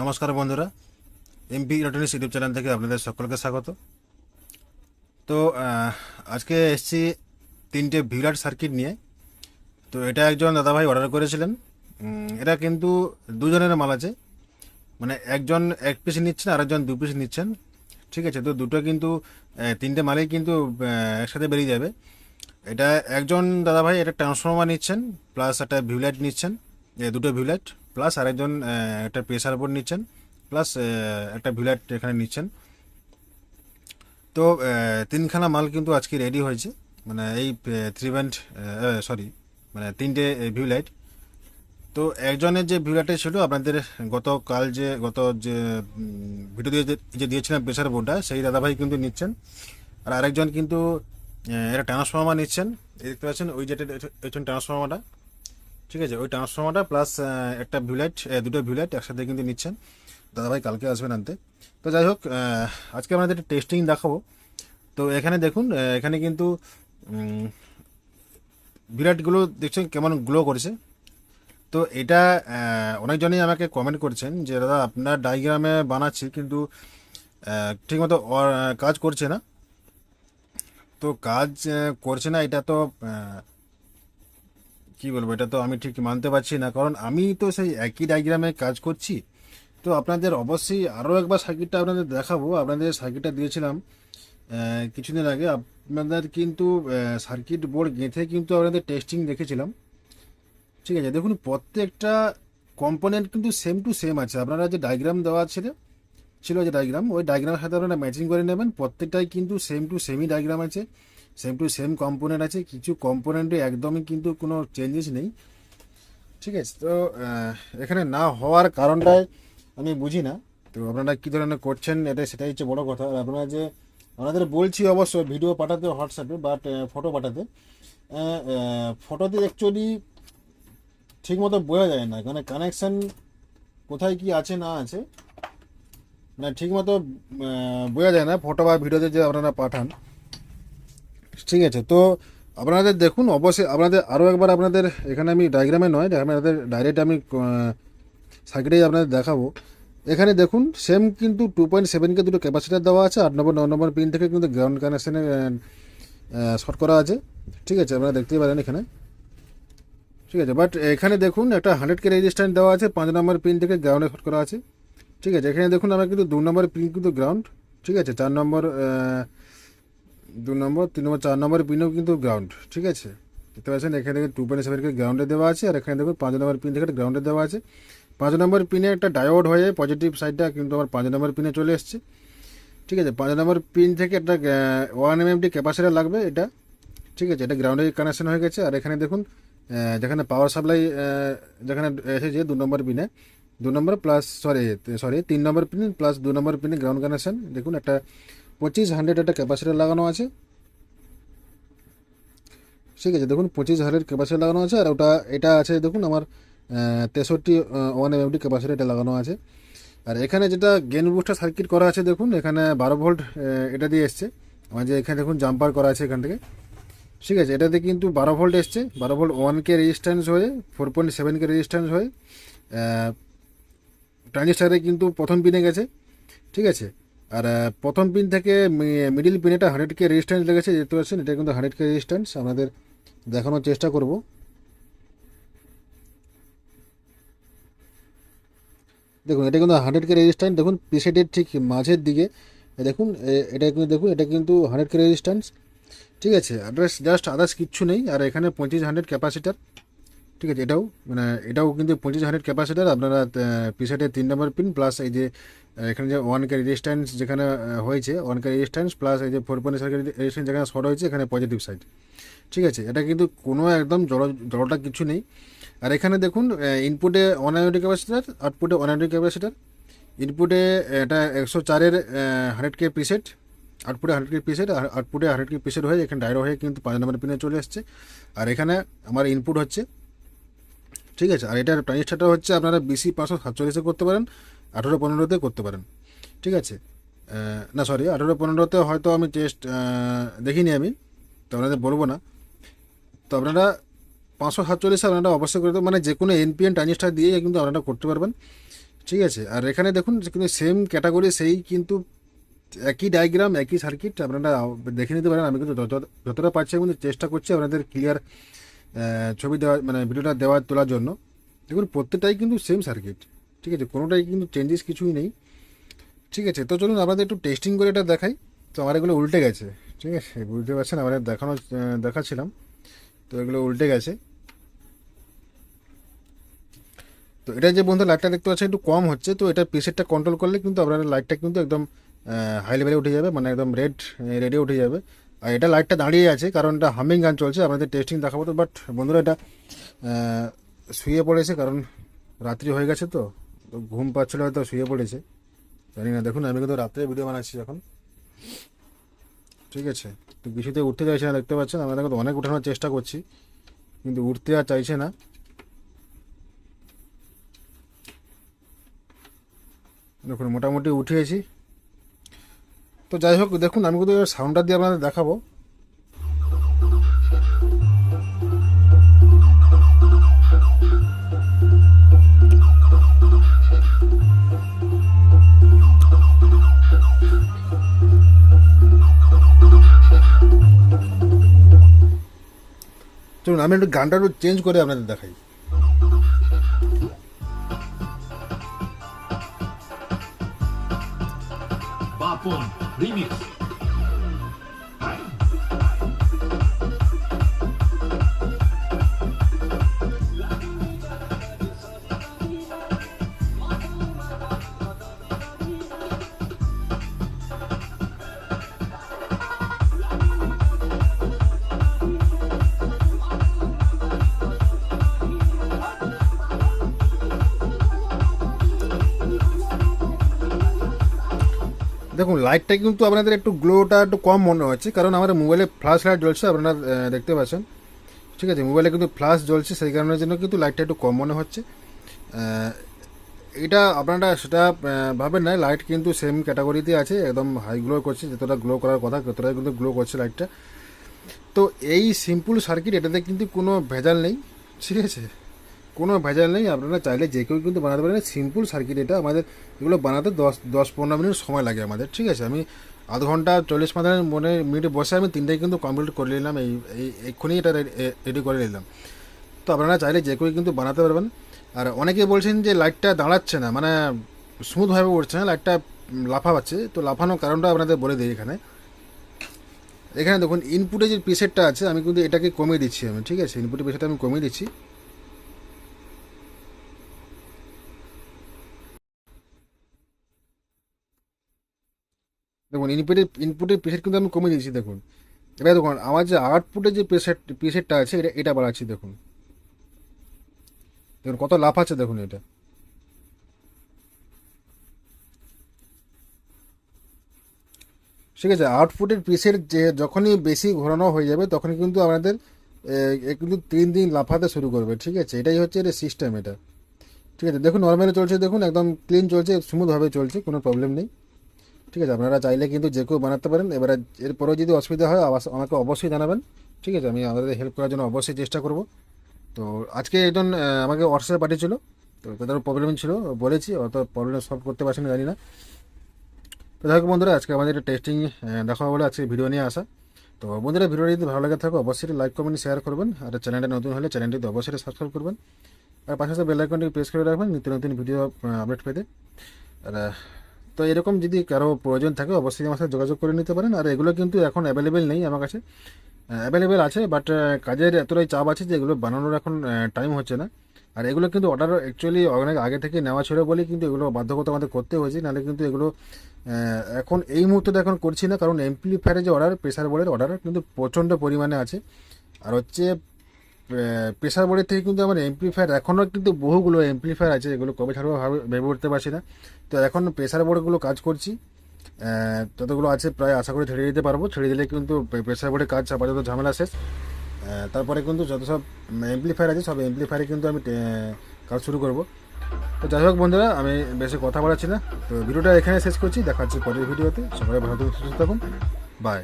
নমস্কার বন্ধুরা। MP electronics YouTube channel থেকে আপনাদের সকলকে স্বাগত। তো আজকে এসছি তিনটে ভিলার সার্কিট নিয়ে। তো, এটা একজন দাদাভাই অর্ডার করেছিলেন। এটা কিন্তু দুজনের মাল আছে। মানে একজন এক পিস নিচ্ছেন আর একজন দু পিস নিচ্ছেন। ঠিক আছে, তো দুটো কিন্তু তিনটে মালেই কিন্তু একসাথে বেরিয়ে যাবে। এটা একজন দাদাভাই, এটা ট্রান্সফর্মার নিচ্ছেন প্লাস একটা ভিউলাইট নিচ্ছেন। দুটো ভিউলাইট প্লাস আরেকজন একটা প্রেসার বোর্ড নিচ্ছেন, প্লাস একটা ভিউলাইট এখানে নিচ্ছেন। তো তিনখানা মাল কিন্তু আজকে রেডি হয়েছে। মানে এই থ্রি ব্যান্ড সরি মানে তিনটে ভিউলাইট তো একজনের যে ভিউলাইটে ছিল, আপনাদের গতকাল যে, গত যে ভিডিও দিয়ে যে- দিয়েছিলাম প্রেসার বোর্ডটা সেই দাদাভাই কিন্তু নিচ্ছেন। আর আরেকজন কিন্তু এটা ট্রান্সফর্মার নিচ্ছেন। এই দেখতে পাচ্ছেন, ওই যেটা ট্রান্সফর্মারটা ঠিক আছে, ওই ট্রান্সফর্মারটা প্লাস একটা ভিউলাইট দুটো ভিউলাইট একসাথে কিন্তু নিচ্ছেন। দাদাভাই কালকে আসবেন আনতে। তো যাই হোক আজকে আজকে আমাদের টেস্টিং দেখাবো। তো এখানে দেখুন এখানে কিন্তু ভিউলাইটগুলো দেখছেন কেমন গ্লো করেছে। তো এটা অনেকজনই আমাকে কমেন্ট করছেন যে, দাদা, আপনার ডায়াগ্রামে বানাচ্ছি কিন্তু ঠিকমতো কাজ করছে না। তো কাজ করছে না, এটা তো কি বলব, এটা তো আমি ঠিক মানতে পারছি না। কারণ আমি তো সেই একই ডায়াগ্রামে কাজ করছি। তো আপনাদের অবশ্যই আরও একবার সার্কিটটা আপনাদের দেখাবো। আপনাদের সার্কিটটা দিয়েছিলাম কিছুদিন আগে। আপনাদের কিন্তু সার্কিট বোর্ড গেঁথে কিন্তু আপনাদের টেস্টিং দেখেছিলাম। ঠিক আছে, দেখুন প্রত্যেকটা কম্পোনেন্ট কিন্তু সেম টু সেম আছে। আপনারা যে ডায়াগ্রাম দেওয়া ছিল ছিল যে ডায়াগ্রাম ওই ডায়াগ্রামের সাথে আপনারা ম্যাচিং করে নেবেন। প্রত্যেকটাই কিন্তু সেম টু সেমই ডায়াগ্রাম আছে। সেম টু সেম কম্পোনেন্ট আছে, কিছু কম্পোনেন্টে একদমই কিন্তু কোনো চেঞ্জেস নেই। ঠিক আছে, তো এখানে না হওয়ার কারণটাই আমি বুঝি না। তো আপনারা কী ধরনের করছেন, এটা সেটাই হচ্ছে বড় কথা। আর আপনারা যে, আপনাদের বলছি অবশ্য ভিডিও পাঠাতে হোয়াটসঅ্যাপে বাট ফটো পাঠাতে। ফটোতে অ্যাকচুয়ালি ঠিক মতো বোঝা যায় না মানে কানেকশন কোথায় কি আছে, না আছে। মানে ঠিক মতো বোঝা যায় না ফটো বা ভিডিওতে যে আপনারা পাঠান। ঠিক আছে, তো আপনাদের দেখুন, অবশ্যই আপনাদের আরও একবার আপনাদের এখানে আমি ডায়াগ্রামে নয় আপনাদের ডাইরেক্ট আমি সার্কিটেই আপনাদের দেখাবো। এখানে দেখুন সেম কিন্তু টু পয়েন্ট সেভেনকে দুটো ক্যাপাসিটার দেওয়া আছে, আট নম্বর ন নম্বর পিন থেকে কিন্তু গ্রাউন্ড কানেকশানে শর্ট করা আছে। ঠিক আছে, আপনারা দেখতেই পারেন এখানে। ঠিক আছে বাট এখানে দেখুন, একটা হান্ড্রেড কে রেজিস্ট্যান্ট দেওয়া আছে, পাঁচ নম্বর পিন থেকে গ্রাউন্ডে শর্ট করা আছে। ঠিক আছে, এখানে দেখুন, আমরা কিন্তু দু নম্বর পিন কিন্তু গ্রাউন্ড ঠিক আছে, চার নম্বর দু নম্বর, তিন নম্বর, চার নম্বর পিনও কিন্তু গ্রাউন্ড ঠিক আছে? দেখতে পাচ্ছেন, এখানে টু পয়েন্ট সেভেনকে গ্রাউন্ডে দেওয়া আছে, আর এখানে দেখুন পাঁচ নম্বর পিন থেকে গ্রাউন্ডে দেওয়া আছে। পাঁচ নম্বর পিনে একটা ডায়োড হয়ে পজিটিভ সাইডটা কিন্তু আমার পাঁচ নম্বর পিনে চলে এসছে। ঠিক আছে, পাঁচ নম্বর পিন থেকে একটা ওয়ান এম এমটি ক্যাপাসিটার লাগবে এটা। ঠিক আছে, এটা গ্রাউন্ডে কানেকশন হয়ে গেছে, আর এখানে দেখুন যেখানে পাওয়ার সাপ্লাই যেখানে এসেছে দু নম্বর পিনে দু নম্বর প্লাস সরি সরি তিন নম্বর পিন প্লাস দু নম্বর পিনে গ্রাউন্ড কানেকশন দেখুন একটা পঁচিশ হান্ড্রেড একটা ক্যাপাসিটার লাগানো আছে। ঠিক আছে, দেখুন, পঁচিশ হাজারের ক্যাপাসিটি লাগানো আছে, আর ওটা, এটা আছে, দেখুন, আমার তেষট্টি ওয়ান এমএমটি ক্যাপাসিটি এটা লাগানো আছে। আর এখানে যেটা গেন বুস্টার সার্কিট করা আছে, দেখুন, এখানে বারো ভোল্ট এটা দিয়ে এসছে। আমার যে এখানে, দেখুন জাম্পার করা আছে এখান থেকে। ঠিক আছে, এটাতে কিন্তু বারো ভোল্ট এসছে। বারো ভোল্ট ওয়ান কে রেজিস্ট্যান্স হয়ে four point seven K resistance হয়ে ট্রানজিস্টারে কিন্তু প্রথম পিনে গেছে। ঠিক আছে আর প্রথম পিন থেকে মিডিল পিন এটা হান্ড্রেড কে রেজিস্ট্যান্স লেগেছে, দেখতে পাচ্ছেন? এটা কিন্তু হান্ড্রেড কে রেজিস্ট্যান্স আমাদের দেখানোর চেষ্টা করব। দেখুন, এটা কিন্তু হান্ড্রেড কে রেজিস্ট্যান্স দেখুন পিসেটের ঠিক মাঝের দিকে। দেখুন এটা কিন্তু দেখুন, এটা কিন্তু হান্ড্রেড কে রেজিস্ট্যান্স ঠিক আছে অ্যাড্রেস জাস্ট আদার্স কিচ্ছু নেই। আর এখানে পঁচিশ হান্ড্রেড ক্যাপাসিটার ঠিক আছে, এটাও মানে এটাও কিন্তু পঁচিশ হান্ড্রেড ক্যাপাসিটার আপনারা পিসেটের তিন নম্বর পিন প্লাস এই যে এখানে যে ওয়ান কে রেজিস্ট্যান্স যেখানে হয়েছে ওয়ান কে রেজিস্ট্যান্স প্লাস এই যে ফোর পয়েন্ট সেভেন রেজিস্ট্যান্স যেখানে শর্ট হয়েছে, এখানে পজিটিভ সাইড ঠিক আছে, এটা কিন্তু কোনো একদম জড় জড়টা কিছু নেই। আর এখানে দেখুন ইনপুটে ওয়ান আইডি ক্যাপাসিটার আউটপুটে ওয়ান আইডি ক্যাপাসিটার ইনপুটে এটা একশো চারের হান্ড্রেড কে পিসেট আউটপুটে হান্ড্রেড কে পিসেট আর আউটপুটে হান্ড্রেড কে পিসেট হয়ে, এখানে ডায়রো হয়ে কিন্তু পাঁচ নম্বর পিনে চলে এসছে। আর এখানে আমার ইনপুট হচ্ছে ঠিক আছে? আর এটার ট্রানজিস্টারটা হচ্ছে আপনারা বিসি পাঁচশো সাতচল্লিশে করতে পারেন, আঠেরো পনেরোতে করতে পারেন। ঠিক আছে? না সরি আঠেরো পনেরোতে হয়তো আমি টেস্ট দেখিনি আমি, তো আপনাদের বলব না। তো আপনারা পাঁচশো সাতচল্লিশে আপনারা অবশ্যই করতে মানে যে কোনো এনপিএন ট্রানজিস্টার দিয়ে কিন্তু আপনারা করতে পারবেন। ঠিক আছে? আর এখানে দেখুন, কিন্তু সেম ক্যাটাগরি সেই কিন্তু একই ডায়াগ্রাম একই সার্কিট আপনারা দেখে নিতে পারেন। আমি কিন্তু যত- যতটা পারছি, আমি চেষ্টা করছি আপনাদের ক্লিয়ার ছবি দেওয়া মানে ভিডিওটা দেওয়া তোলার জন্য। দেখুন, প্রত্যেকটাই কিন্তু সেম সার্কিট ঠিক আছে? কোনোটাই কিন্তু চেঞ্জেস কিছুই নেই। ঠিক আছে? তো চলুন, আপনাদের একটু টেস্টিং করে এটা দেখাই। তো আমার এগুলো উল্টে গেছে। ঠিক আছে? বুঝতে পারছেন? আমার দেখানো দেখাচ্ছিলাম। তো এগুলো উল্টে গেছে। তো এটা যে বন্ধু লাইটটা দেখতে পাচ্ছেন, একটু কম হচ্ছে। তো এটা প্রেসারটা কন্ট্রোল করলে কিন্তু আপনার লাইটটা কিন্তু একদম হাই লেভেলে উঠে যাবে। মানে একদম রেড রেডে উঠে যাবে। আর এটা লাইটটা দাঁড়িয়ে আছে, কারণ এটা হামিং গান চলছে, আপনাদের টেস্টিং দেখাবো তো বাট বন্ধুরা এটা শুয়ে পড়েছে, কারণ রাত্রি হয়ে গেছে তো তো ঘুম পাচ্ছিল হয়তো, শুয়ে পড়েছে, জানি না, দেখুন, আমি কিন্তু রাত্রে ভিডিও বানাচ্ছি এখন। ঠিক আছে, তো কিছুতে উঠতে চাইছে না, দেখতে পাচ্ছেন, আমরা কিন্তু অনেক উঠানোর চেষ্টা করছি, কিন্তু উঠতে আর চাইছে না। দেখুন, মোটামুটি উঠিয়েছি তো যাই হোক, দেখুন, আমি কিন্তু সাউন্ডটা দিয়ে আপনাদের দেখাবো। চলুন, আমি একটু গানটা একটু চেঞ্জ করে আপনাদের দেখাই। Bapon Remix. দেখুন লাইটটা কিন্তু আপনাদের একটু গ্লোটা একটু কম মনে হচ্ছে, কারণ আমার মোবাইলে ফ্ল্যাশ লাইট জ্বলছে, আপনারা দেখতে পাচ্ছেন। ঠিক আছে মোবাইলে কিন্তু ফ্ল্যাশ জ্বলছে, সেই কারণের জন্য কিন্তু লাইটটা একটু কম মনে হচ্ছে। এটা আপনারা সেটা ভাবেন না লাইট কিন্তু সেম ক্যাটাগরিতে আছে, একদম হাই গ্লো করছে, যতটা গ্লো করার কথা, ততটাই কিন্তু গ্লো করছে লাইটটা তো এই সিম্পল সার্কিট এটাতে কিন্তু কোনো ভেজাল নেই। ঠিক আছে? কোনো ভেজাল নেই, আপনারা চাইলে যে কেউ কিন্তু বানাতে পারেন। সিম্পল সার্কিট এটা আমাদের, এগুলো বানাতে দশ দশ পনেরো মিনিট সময় লাগে আমাদের, ঠিক আছে? আমি আধ ঘণ্টা চল্লিশ পনেরো মনে, মিনিটে বসে আমি তিনটাই কিন্তু কমপ্লিট করে নিলাম, এই এই, এক্ষুনি এটা রেডি করে নিলাম। তো আপনারা চাইলে যে কেউ কিন্তু বানাতে পারবেন। আর অনেকে বলছেন যে লাইটটা দাঁড়াচ্ছে না মানে স্মুথভাবে উঠছে না, লাইটটা লাফাচ্ছে। তো লাফানোর কারণটা আপনাদের বলে দিই এখানে। এখানে দেখুন ইনপুটে যে প্রিসেটটা আছে, আমি কিন্তু এটাকে কমিয়ে দিচ্ছি আমি, ঠিক আছে? ইনপুটের প্রিসেটটা আমি কমিয়ে দিচ্ছি। দেখুন ইনপুটের ইনপুটের প্রেসার কিন্তু আমি কমে দিয়েছি, দেখুন। এবার দেখুন, আমার যে আউটপুটের যে প্রেসার প্রেসারটা আছে, এটা এটা বাড়াচ্ছি, দেখুন। দেখুন, কত লাফ আছে, দেখুন এটা। ঠিক আছে আউটপুটের প্রেসার যে, যখনই বেশি ঘোরানো হয়ে যাবে, তখনই কিন্তু আমাদের কিন্তু তিন দিন লাফাতে শুরু করবে, ঠিক আছে? এটাই হচ্ছে এটা সিস্টেম এটা। ঠিক আছে, দেখুন নর্মালি চলছে, দেখুন, একদম ক্লিন চলছে স্মুথভাবে চলছে, কোনো প্রবলেম নেই। ঠিক আছে, আপনারা চাইলে কিন্তু যে কেউ বানাতে পারেন। এবারে এরপরেও যদি অসুবিধা হয় আমাকে অবশ্যই জানাবেন। ঠিক আছে, আমি আমাদের হেল্প করার জন্য অবশ্যই চেষ্টা করব। তো আজকে একজন আমাকে হোয়াটসঅ্যাপে পাঠিয়েছিল। তো তাদের প্রবলেম ছিল, বলেছি, অত প্রবলেম সলভ করতে পারছি না, জানি না। তো হোক বন্ধুরা, আজকে আমাদের একটা টেস্টিং দেখা বলে আজকে ভিডিও নিয়ে আসা। তো বন্ধুরা ভিডিওটি যদি ভালো লাগে থাকে, অবশ্যই লাইক কমেন্ট শেয়ার করবেন। আর চ্যানেলটা নতুন হলে চ্যানেলটি অবশ্যই সাবস্ক্রাইব করবেন। আর পাশাপাশি বেল আইকনটি প্রেস করে রাখবেন, নিত্য নতুন ভিডিও আপডেট পেতে। আর তো এরকম যদি কারও প্রয়োজন থাকে, অবশ্যই আমার সাথে যোগাযোগ করে নিতে পারেন। আর এগুলো কিন্তু এখন অ্যাভেলেবেল নেই আমার কাছে। অ্যাভেলেবেল আছে বাট কাজের এতটাই চাপ আছে যে এগুলো বানানোর এখন টাইম হচ্ছে না। আর এগুলো কিন্তু অর্ডার অ্যাকচুয়ালি অনেক আগে থেকে নেওয়া ছিল বলে কিন্তু এগুলো বাধ্যকতা আমাদের করতে হয়েছে। নাহলে কিন্তু এগুলো এখন এই মুহূর্তে এখন করছি না, কারণ এমপ্লিফায়ারের যে অর্ডার প্রেসার বোর্ডের অর্ডার কিন্তু প্রচণ্ড পরিমাণে আছে। আর হচ্ছে প্রেসার বোর্ডের থেকে কিন্তু আমার এমপ্লিফায়ার এখনও কিন্তু বহুগুলো এমপ্লিফায়ার আছে যেগুলো কবে ছাড়বো ভাবে উঠতে পারছি না। তো এখন প্রেশার বোর্ডগুলো কাজ করছি। যতগুলো আছে, প্রায় আশা করি ছেড়ে দিতে পারব। ছেড়ে দিলে কিন্তু প্রেসার বোর্ডের কাজ আপাতত ঝামেলা শেষ। তারপরে কিন্তু যত সব এমপ্লিফায়ার আছে, সব এমপ্লিফায়ারে কিন্তু আমি কাজ শুরু করব। তো যাই হোক বন্ধুরা, আমি বেশি কথা বলাচ্ছি না। তো ভিডিওটা এখানে শেষ করছি। দেখা হচ্ছে পরের ভিডিওতে। সবাই ভালো সুস্থ থাকুন। বাই